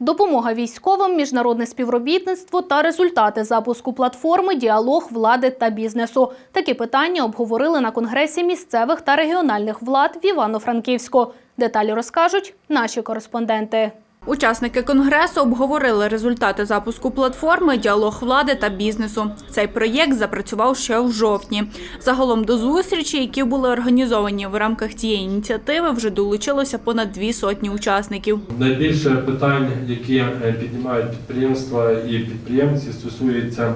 Допомога військовим, міжнародне співробітництво та результати запуску платформи Діалог влади та бізнесу. Такі питання обговорили на конгресі місцевих та регіональних влад в Івано-Франківську. Деталі розкажуть наші кореспонденти. Учасники конгресу обговорили результати запуску платформи Діалог влади та бізнесу. Цей проєкт запрацював ще в жовтні. Загалом до зустрічі, які були організовані в рамках цієї ініціативи, вже долучилося понад дві сотні учасників. Найбільше питань, які е, піднімають підприємства і підприємці, стосуються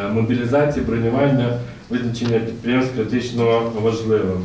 е, мобілізації, бронювання, визначення підприємств критично важливими.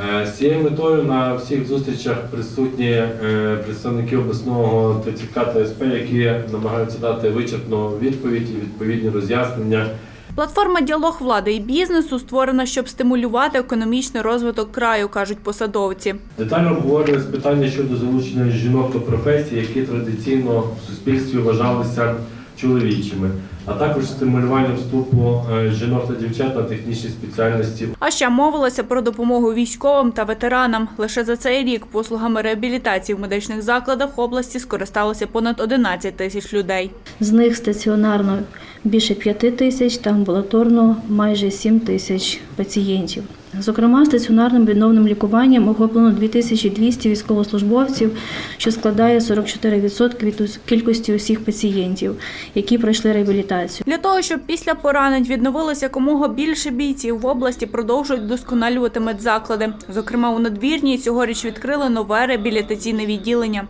Е, З цією метою на всіх зустрічах присутні е, представники обласного ТЦК та СП, які намагаються дати вичерпну відповідь і відповідні роз'яснення Платформа Діалог влади і бізнесу створена, щоб стимулювати економічний розвиток краю, кажуть посадовці. Детально обговорювалися питання щодо залучення жінок до професій, які традиційно в суспільстві вважалися чоловічими, а також стимулювання вступу е, жінок та дівчат на технічні спеціальності. А ще мовилося про допомогу військовим та ветеранам. Лише за цей рік послугами реабілітації в медичних закладах області скористалося понад 11 тисяч людей. З них стаціонарно більше 5 тисяч та амбулаторно майже 7 тисяч пацієнтів. Зокрема, стаціонарним відновним лікуванням охоплено 2200 військовослужбовців, що складає 44% від кількості усіх пацієнтів, які пройшли реабілітацію. Для того, щоб після поранень відновилося якомога більше бійців в області, продовжують вдосконалювати медзаклади. Зокрема, у надвірній цьогоріч відкрили нове реабілітаційне відділення.